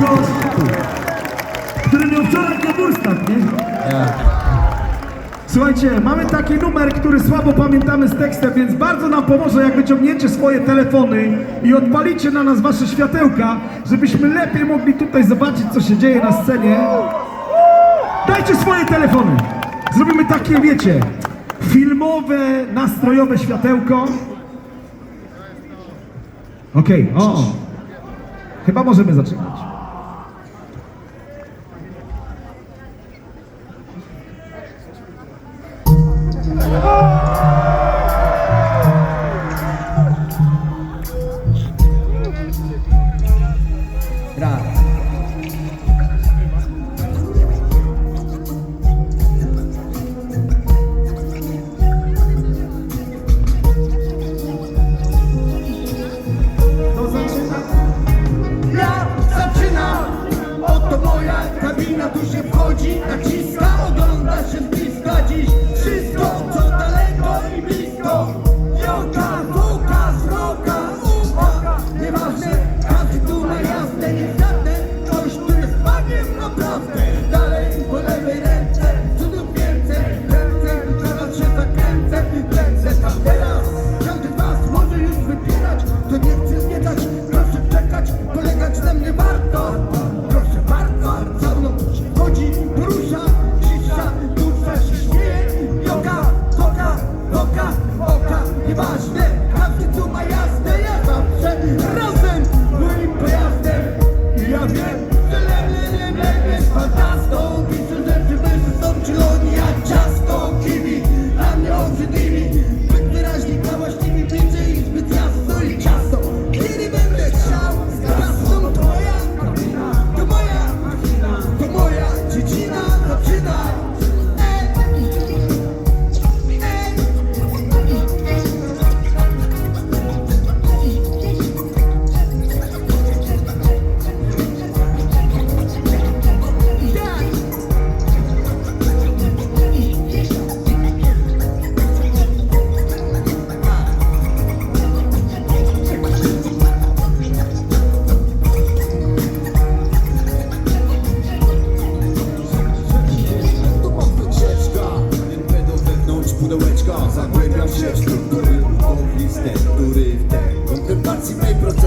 gościu, który miał wczoraj komurstak, nie? Słuchajcie, mamy taki numer, który słabo pamiętamy z tekstem, więc bardzo nam pomoże, jak wyciągniecie swoje telefony i odpalicie na nas wasze światełka, żebyśmy lepiej mogli tutaj zobaczyć, co się dzieje na scenie. Dajcie swoje telefony. Zrobimy takie, wiecie, filmowe, nastrojowe światełko. Okej, o. Chyba możemy zaczynać. Tu się wchodzi, naciska, ogląda się z bliska. Dziś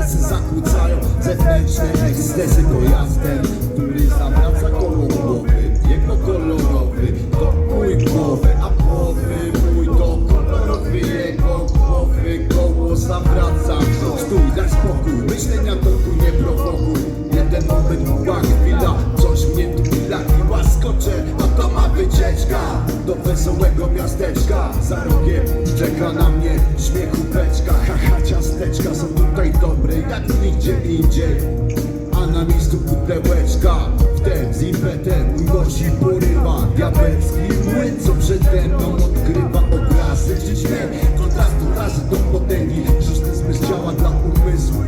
procesy zakłócają Zewnętrzne ekscesy pojazdem, który zawraca koło głowy. Jego kolorowy to mój głowy, a głowy mój to kolorowy. Jego głowy koło zawraca. Stój, daj spokój, myślenia toku nie prowokuj. Jeden moment, długa chwila, coś mnie tu chwila i łaskocze A to ma wycieczka do wesołego miasteczka. Za rogiem czeka na mnie śmiechu beczka. Haha, ciasteczka są tutaj dobre jak nigdzie indziej. A na miejscu pudełeczka Wtem z impetem unosi porywa. Diabelski młyn, co przede mną odgrywa obrazy. Czy śmiech kontrastu razy do potęgi. Szósty zmysł działa dla umysłu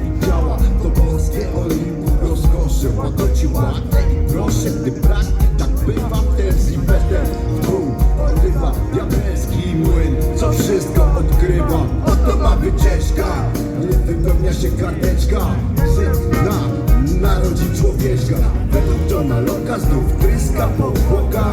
odgrywa Oto ma wycieczka Nie wypełnia się karteczka. Syna narodzi człowieczka. Według Johna Locke'a znów tryska powłoka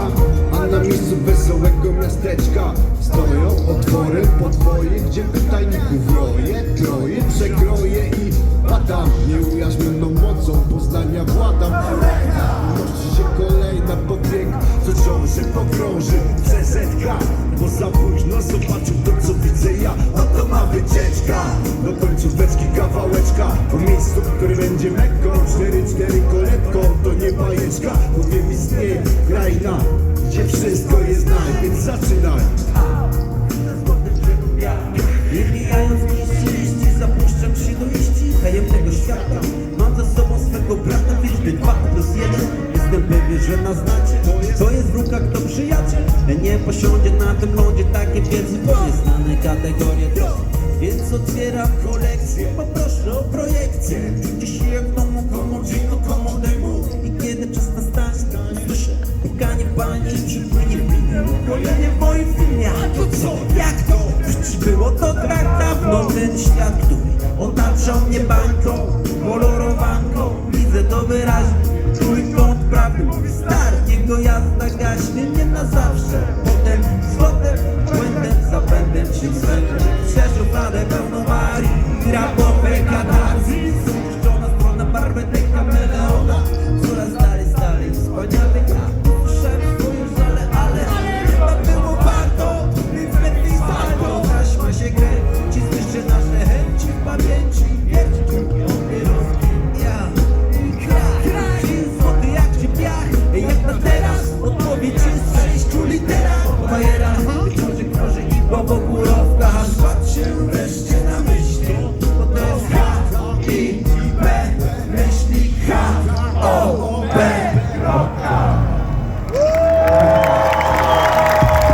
A na miejscu wesołego miasteczka Stoją otwory podwoje Gdzie pytajników roje, troje Przekroje i padam. Nieujarzmioną mocą Poznania władam Nosi się kolejna powiek Co ciąży pogrąży CZK Późno zobaczył to co widzę ja Oto ma wycieczka. Do końcóweczki kawałeczka Po miejscu, które będzie mekką 4-4 koletką To nie bajeczka Bowiem istnieje kraina Gdzie wszystko jest naj Więc zaczynaj To jest wróg, kto przyjaciel. Nie posiądzie na tym lądzie takie wiedzy. Bo nieznane kategorie. To Więc otwieram kolekcję. Poproszę o projekcję. Dziś jak w domu komodino, komodemu. I kiedy czas nastanie Słyszę. Pukanie pani Przypłynie w minie Ukojenie w moim filmie. A to co? Jak to? Przecież było to tak dawno. Ten świat, który otaczał mnie bańką Kolorowanką. Widzę to wyraźnie